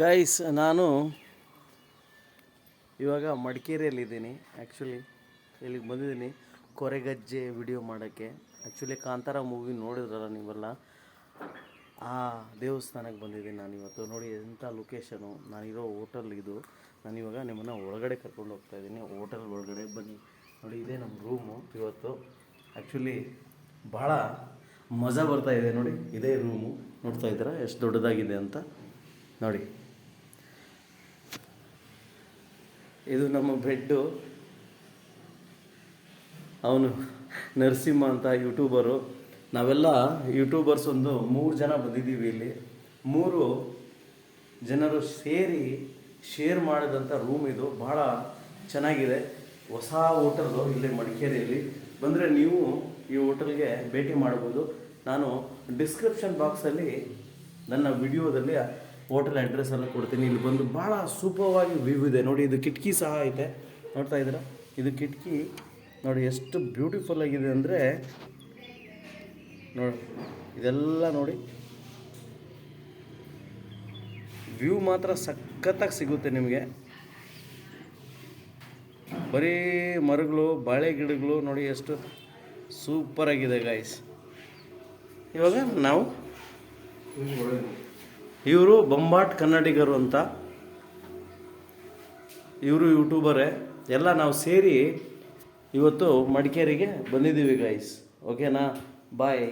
Guys ನಾನು ಇವಾಗ ಮಡಿಕೇರಿಯಲ್ಲಿದ್ದೀನಿ. Actually ಇಲ್ಲಿಗೆ ಬಂದಿದ್ದೀನಿ ಕೊರೆಗಜ್ಜೆ ವಿಡಿಯೋ ಮಾಡೋಕ್ಕೆ. ಆ್ಯಕ್ಚುಲಿ ಕಾಂತಾರ ಮೂವಿ ನೋಡಿದ್ರಲ್ಲ ನೀವೆಲ್ಲ? ಆ ದೇವಸ್ಥಾನಕ್ಕೆ ಬಂದಿದ್ದೀನಿ ನಾನು ಇವತ್ತು. ನೋಡಿ, ಎಂಥ ಲೊಕೇಶನು ನಾನಿರೋ ಹೋಟೆಲ್ ಇದು. ನಾನು ಇವಾಗ ನಿಮ್ಮನ್ನು ಒಳಗಡೆ ಕರ್ಕೊಂಡು ಹೋಗ್ತಾ ಇದ್ದೀನಿ. ಹೋಟೆಲ್ ಒಳಗಡೆ ಬನ್ನಿ. ನೋಡಿ, ಇದೇ ನಮ್ಮ ರೂಮು ಇವತ್ತು. ಆ್ಯಕ್ಚುಲಿ ಭಾಳ ಮಜಾ ಬರ್ತಾ ಇದೆ ನೋಡಿ. ಇದೇ ರೂಮು ನೋಡ್ತಾ ಇದ್ದೀರಾ? ಎಷ್ಟು ದೊಡ್ಡದಾಗಿದೆ ಅಂತ. ನೋಡಿ. ಇದು ನಮ್ಮ ಬೆಡ್ಡು. ಅವನು ನರಸಿಂಹ ಅಂತ ಯೂಟ್ಯೂಬರು. ನಾವೆಲ್ಲ ಯೂಟ್ಯೂಬರ್ಸ್ ಒಂದು ಮೂರು ಜನ ಬಂದಿದ್ದೀವಿ ಇಲ್ಲಿ. ಮೂರು ಜನರು ಸೇರಿ ಶೇರ್ ಮಾಡಿದಂಥ ರೂಮ್ ಇದು. ಭಾಳ ಚೆನ್ನಾಗಿದೆ. ಹೊಸ ಹೋಟೆಲ್ಲು ಇಲ್ಲಿ ಮಡಿಕೇರಿಯಲ್ಲಿ. ಬಂದರೆ ನೀವು ಈ ಹೋಟೆಲ್ಗೆ ಭೇಟಿ ಮಾಡ್ಬೋದು. ನಾನು ಡಿಸ್ಕ್ರಿಪ್ಷನ್ ಬಾಕ್ಸಲ್ಲಿ ನನ್ನ ವಿಡಿಯೋದಲ್ಲಿ ಹೋಟೆಲ್ ಅಡ್ರೆಸ್ ಎಲ್ಲ ಕೊಡ್ತೀನಿ. ಇಲ್ಲಿ ಬಂದು ಭಾಳ ಸೂಪರ್ವಾಗಿ ವ್ಯೂ ಇದೆ. ನೋಡಿ, ಇದು ಕಿಟಕಿ ಸಹ ಐತೆ. ನೋಡ್ತಾ ಇದ್ದೀರಾ? ಇದು ಕಿಟಕಿ. ನೋಡಿ, ಎಷ್ಟು ಬ್ಯೂಟಿಫುಲ್ ಆಗಿದೆ ಅಂದರೆ, ನೋಡಿ, ಇದೆಲ್ಲ ನೋಡಿ. ವ್ಯೂ ಮಾತ್ರ ಸಖತ್ತಾಗಿ ಸಿಗುತ್ತೆ ನಿಮಗೆ. ಬರೀ ಮರಗಳು, ಬಾಳೆ ಗಿಡಗಳು ನೋಡಿ ಎಷ್ಟು ಸೂಪರಾಗಿದೆ ಗಾಯ್ಸ್ ಇವಾಗ ನಾವು ಇವರು ಬೊಂಬಾಟ್ ಕನ್ನಡಿಗರು ಅಂತ. ಇವರು ಯೂಟ್ಯೂಬರೇ. ಎಲ್ಲ ನಾವು ಸೇರಿ ಇವತ್ತು ಮಡಿಕೇರಿಗೆ ಬಂದಿದ್ದೀವಿ ಗೈಸ್ ಓಕೆನಾ ಬಾಯ್